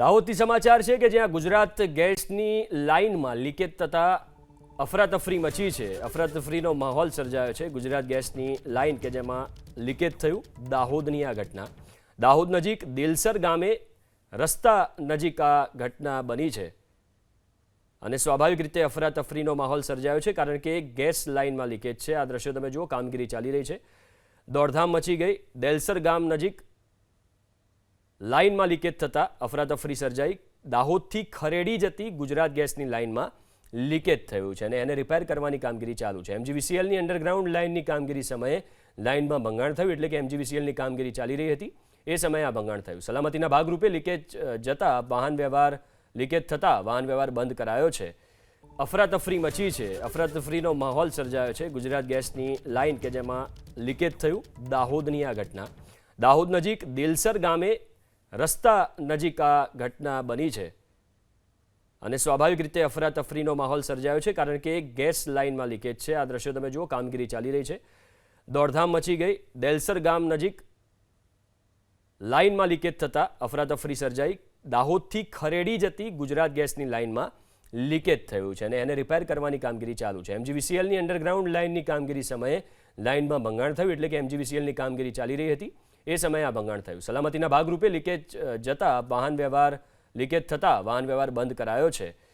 દાહોદથી સમાચાર છે કે જ્યાં ગુજરાત ગેસની લાઇનમાં લીકેજ થતા અફરાતફરી મચી છે. અફરાતફરીનો માહોલ સર્જાયો છે. ગુજરાત ગેસની લાઇન કે જેમાં લીકેજ થયું દાહોદની આ ઘટના. દાહોદ નજીક દિલસર ગામે રસ્તા નજીક આ ઘટના બની છે. અને સ્વાભાવિક રીતે અફરાતફરીનો માહોલ સર્જાયો છે કારણ કે ગેસ લાઇનમાં લીકેજ છે. આ દ્રશ્યો તમે જુઓ, કામગીરી ચાલી રહી છે. દોડધામ મચી ગઈ. દેલસર ગામ નજીક લાઇનમાં લીકેજ થતાં અફરાતફરી સર્જાઈ. દાહોદથી ખરેડી જતી ગુજરાત ગેસની લાઇનમાં લીકેજ થયું છે અને એને રિપેર કરવાની કામગીરી ચાલુ છે. એમજીવીસીએલની અંડરગ્રાઉન્ડ લાઇનની કામગીરી સમયે લાઇનમાં ભંગાણ થયું એટલે કે એમજીવીસીએલની કામગીરી ચાલી રહી હતી. એ સમયે આ ભંગાણ થયું. સલામતીના ભાગરૂપે લીકેજ જતાં વાહન વ્યવહાર, લીકેજ થતાં વાહન વ્યવહાર બંધ કરાયો છે. અફરાતફરી મચી છે. અફરાતફરીનો માહોલ સર્જાયો છે. ગુજરાત ગેસની લાઇન કે જેમાં લીકેજ થયું. દાહોદની આ ઘટના. દાહોદ નજીક દિલસર ગામે રસ્તા નજીક આ ઘટના બની છે. અને સ્વાભાવિક રીતે અફરાતફરીનો માહોલ સર્જાયો છે, કારણ કે ગેસ લાઇનમાં લીકેજ છે. આ દ્રશ્યો તમે જુઓ, કામગીરી ચાલી રહી છે. દોડધામ મચી ગઈ. દેલસર ગામ નજીક લાઇનમાં લીકેજ થતાં અફરાતફરી સર્જાઈ. દાહોદથી ખરેડી જતી ગુજરાત ગેસની લાઇનમાં લીકેજ થયું છે અને એને રિપેર કરવાની કામગીરી ચાલુ છે. એમજીવીસીએલની અંડરગ્રાઉન્ડ લાઇનની કામગીરી સમયે લાઇનમાં ભંગાણ થયું એટલે કે એમજીવીસીએલની કામગીરી ચાલી રહી હતી. એ સમયે આ ભંગાણ થયું. સલામતીના ભાગરૂપે લીકેજ જતા વાહન વ્યવહાર, લીકેજ થતાં વાહન વ્યવહાર બંધ કરાયો છે.